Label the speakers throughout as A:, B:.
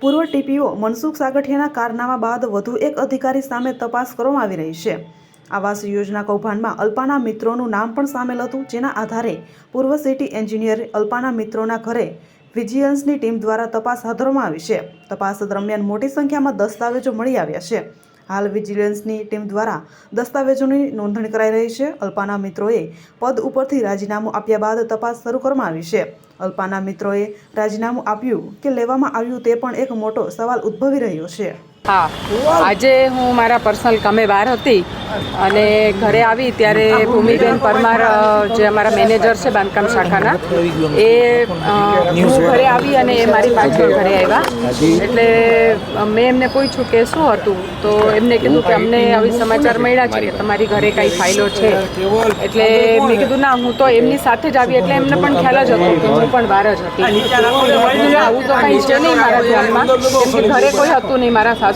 A: પૂર્વ ટીપીઓ મનસુખ સાગઠિયાના કારનામા બાદ વધુ એક અધિકારી સામે તપાસ કરવામાં આવી રહી છે. આવાસ યોજના કૌભાંડમાં અલ્પાના મિત્રોનું નામ પણ સામેલ હતું, જેના આધારે પૂર્વ સિટી એન્જિનિયર અલ્પાના મિત્રોના ઘરે વિજિલન્સની ટીમ દ્વારા તપાસ હાથ ધરવામાં આવી છે. તપાસ દરમિયાન મોટી સંખ્યામાં દસ્તાવેજો મળી આવ્યા છે. હાલ વિજિલન્સની ટીમ દ્વારા દસ્તાવેજોની નોંધણી કરાઈ રહી છે. અલ્પાના મિત્રોએ પદ ઉપરથી રાજીનામું આપ્યા બાદ તપાસ શરૂ કરવામાં આવી છે. અલ્પાના મિત્રોએ રાજીનામું આપ્યું કે લેવામાં આવ્યું તે પણ એક મોટો સવાલ ઉદ્ભવી રહ્યો છે.
B: હા. આજે હું મારા પર્સનલ કમે બહાર હતી અને ઘરે આવી ત્યારે ભૂમિબેન પરમાર જે અમારા મેનેજર છે બાંધકામ શાખાના એ હું ઘરે આવી અને એ મારી પાછળ ઘરે આવ્યા. એટલે મેં એમને પૂછ્યું કે શું હતું? તો એમને કીધું કે અમને આવી સમાચાર મળ્યા છે કે તમારી ઘરે કાંઈ ફાઇલો છે. એટલે મેં કીધું ના હું તો એમની સાથે જ આવી. એટલે એમને પણ ખ્યાલ જ હતો કે હું પણ બહાર જ હતી. આવું તો કંઈ છે નહીં મારા ધ્યાનમાં. ઘરે કોઈ હતું નહીં મારા સાસુ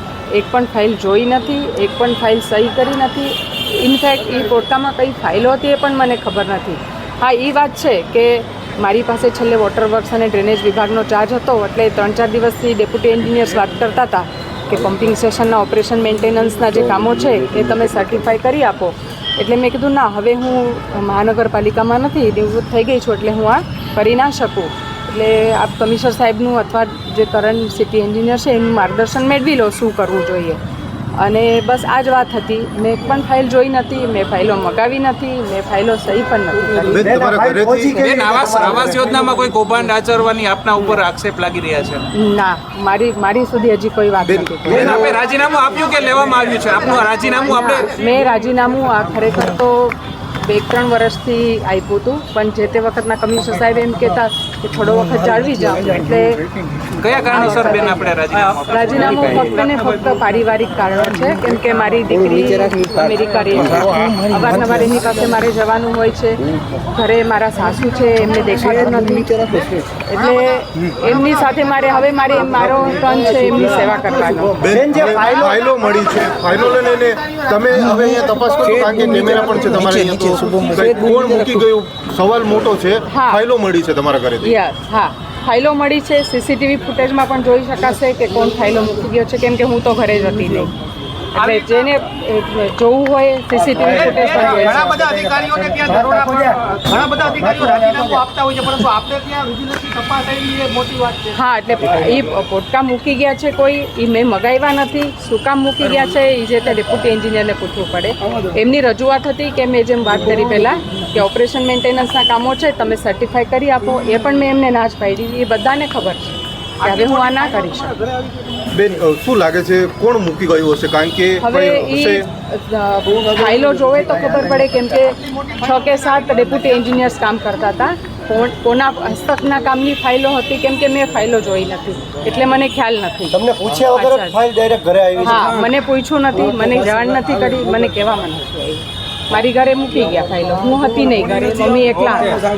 B: એક પણ ફાઇલ જોઈ નથી, એક પણ ફાઇલ સહી કરી નથી. ઇનફેક્ટ એ પોતામાં કઈ ફાઇલો હતી એ પણ મને ખબર નથી. હા એ વાત છે કે મારી પાસે છેલ્લે વોટર વર્ક્સ અને ડ્રેનેજ વિભાગનો ચાર્જ હતો, એટલે ત્રણ ચાર દિવસથી ડેપ્યુટી એન્જિનિયર્સ વાત કરતા હતા કે પમ્પિંગ સ્ટેશનના ઓપરેશન મેન્ટેનન્સના જે કામો છે એ તમે સર્ટિફાઈ કરી આપો. એટલે મેં કીધું, ના, હવે હું મહાનગરપાલિકામાં નથી નિવૃત્ત થઈ ગઈ છું, એટલે હું આ કરી ના શકું. એટલે આપ કમિશનર સાહેબનું અથવા જે કરંટ સિટી એન્જિનિયર છે એનું માર્ગદર્શન મેળવી લો શું કરવું જોઈએ. અને બસ આ જ વાત હતી. મેં પણ ફાઇલ જોઈ નથી મેં ફાઇલો મગાવી નથી મેં ફાઇલો સહી પણ નથી
C: આવાસ આવાસ યોજનામાં કોઈ કૌભાંડ આચરવાની આપના ઉપર આક્ષેપ લાગી રહ્યા છે?
B: ના મારી મારી સુધી હજી કોઈ વાત નથી
C: આપે રાજીનામું આપ્યું કે લેવામાં આવ્યું છે? આપનું રાજીનામું આપણે
B: મેં રાજીનામું આ ખરેખર તો બે ત્રણ વર્ષથી આપ્યું હતું. પણ જે તે વખતના કમિશનર સાહેબ એમ કહેતા કે થોડો વખત જાળવી જાઓ. એટલે
C: કયા કારણોસર બેન આપણે રાજીનામું
B: ફક્ત ને ફક્ત પારિવારિક કારણો છે. કેમ કે મારી દીકરી અમેરિકા રહે છે. અવારનવાર એની પાસે મારે જવાનું હોય છે. ઘરે મારા સાસુ છે એમને દેખાતું નથી. એટલે એમની સાથે મારે હવે મારે મારો ટર્ન છે એમની સેવા કરવાનો.
D: બેન જે ફાઇલો મળી છે. ફાઇલો લઈને તમે હવે અહીંયા તપાસ કરો કારણ કે કેમેરા પણ છે તમારે કોણ મૂકી ગયું? સવાલ મોટો છે. ફાઇલો મળી છે તમારા ઘરે
B: યસ હા. ફાઇલો મળી છે. સીસીટીવી ફૂટેજમાં પણ જોઈ શકાશે કે કોણ ફાઇલો મૂકી ગયો છે. કેમ કે હું તો ઘરે જ હતી નહીં. એટલે જેને જોવું હોય સીસીટીવી ફૂટેજ પણ જોઈ
E: ઘણા બધા અધિકારીઓને ત્યાં ધરોડા ઘણા બધા અધિકારીઓ રાજીનામું આપતા હોય છે પરંતુ આપણે ત્યાં વિજિલન્સની તપાસ થઈ એ મોટી વાત છે.
B: હા એટલે એ પોટકા મૂકી ગયા છે કોઈ એ મેં મગાવ્યા નથી. શું કામ મૂકી ગયા છે એ જે તે ડેપ્યુટી એન્જિનિયરને પૂછવું પડે. એમની રજૂઆત હતી કે મેં જેમ વાત કરી પહેલાં કે ઓપરેશન મેન્ટેનન્સના કામો છે તમે સર્ટિફાઈ કરી આપો. એ પણ મેં એમને ના જ પાડી. એ બધાને ખબર છે. કે હવે હું આ ના કરી શકું.
D: બેન શું લાગે છે કોણ મૂકી ગયું હશે? કારણ કે
B: હવે એ ફાઇલો જોવે તો ખબર પડે કેમ કે છ કે સાત ડેપ્યુટી એન્જિનિયર્સ કામ કરતા હતા. કોના હસ્તકના કામની ફાઇલો હતી કેમ કે મેં ફાઇલો જોઈ નથી. એટલે મને ખ્યાલ નથી.
F: તમને પૂછ્યા વગર ફાઇલ ડાયરેક્ટ ઘરે આવી
B: હા મને પૂછ્યું નથી મને જાણ નથી કરી મને કહેવામાં નથી આવી. મારી ઘરે મૂકી ગયા ફાઇલો. હું હતી નહીં ઘરે મમ્મી એકલા હતા.